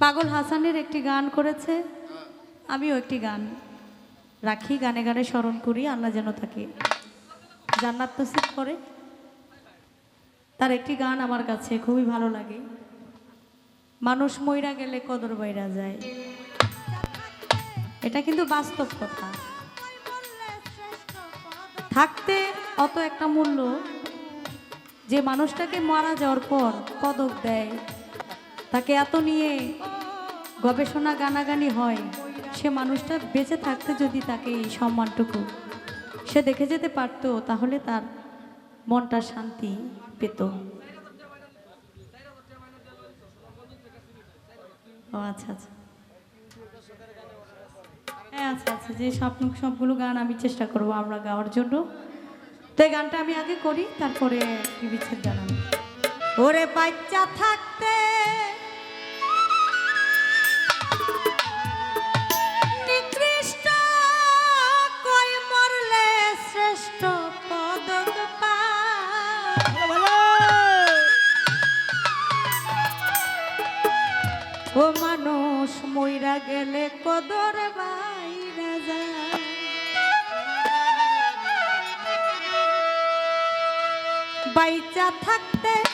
পাগল হাসানের একটি গান করেছে। আমিও একটি গান রাখি, গানে গানে স্মরণ করি, আল্লাহ যেন তাকে জান্নাত নসিব করে। তার একটি গান আমার কাছে খুবই ভালো লাগে। মানুষ মইরা গেলে কদর বাইরা যায়। এটা কিন্তু বাস্তব কথা। থাকতে অত একটা মূল্য যে মানুষটাকে মারা যাওয়ার পর পদক দেয়, তাকে এত নিয়ে গবেষণা গানাগানি হয়, সে মানুষটা বেঁচে থাকতে যদি তাকে এই সম্মানটুকু সে দেখে যেতে পারতো, তাহলে তার মনটা শান্তি পেত। ও আচ্ছা আচ্ছা। হ্যাঁ আচ্ছা আচ্ছা যে স্বপ্ন সবগুলো গান আমি চেষ্টা করব আমরা গাওয়ার জন্য। তো গানটা আমি আগে করি, তারপরে বিচ্ছেদ জানাব ওরে বাচ্চা থাকতে ও মানুষ মইরা গেলে কদর বাইরা যায়। বাইচা থাকতে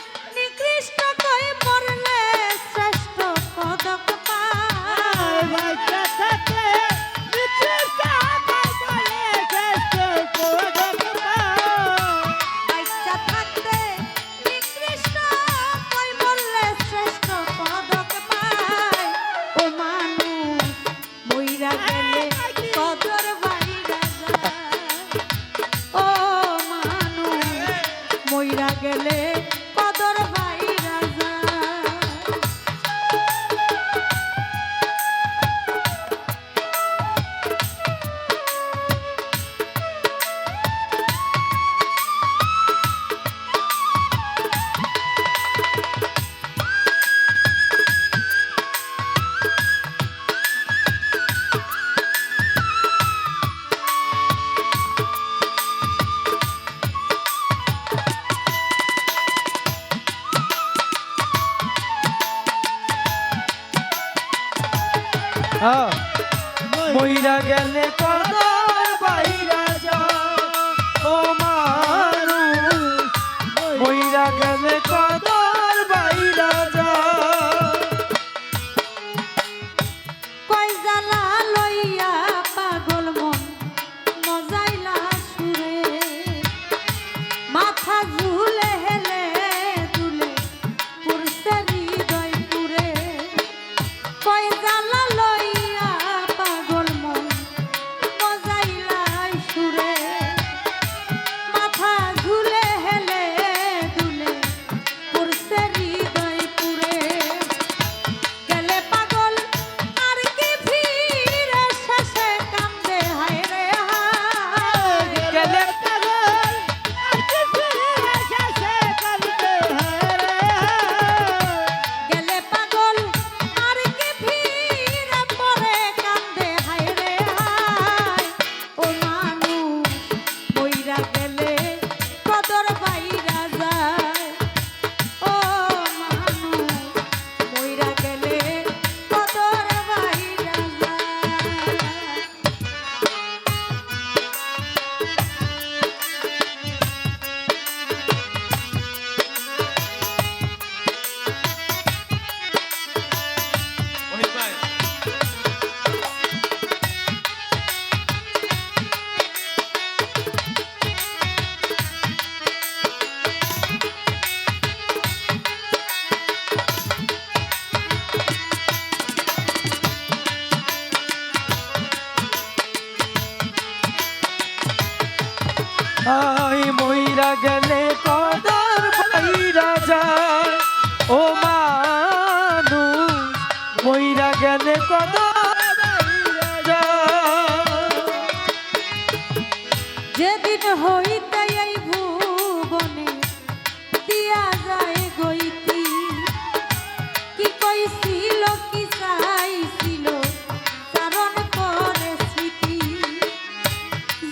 মইরা গেলে কদর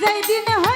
যেদিন হইতে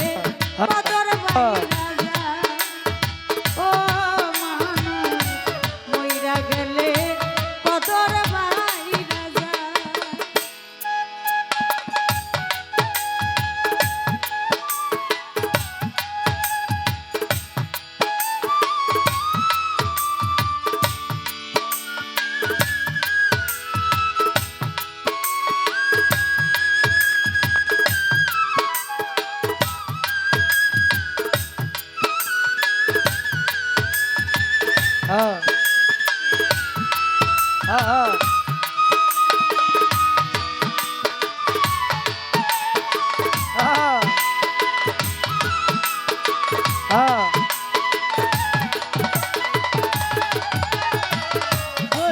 yeah. হ্যাঁ হ্যাঁ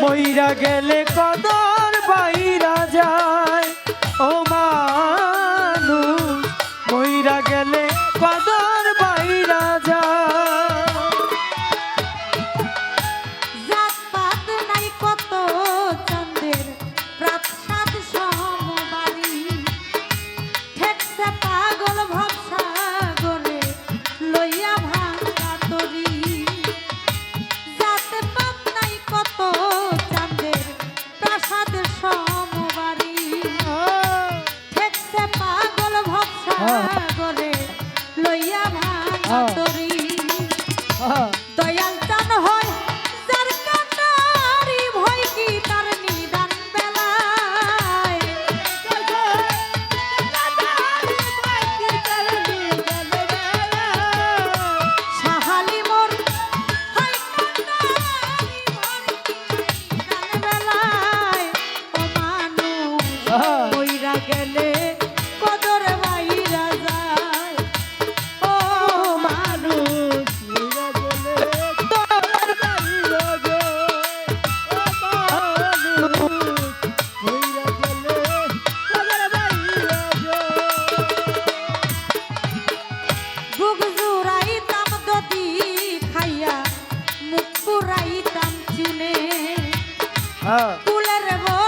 মইরা গেলে কদর বাইরা যায়। ও সাগরে লইয়া ভাঙা হ্যাঁ। তরি। হ্যাঁ। i don't llevó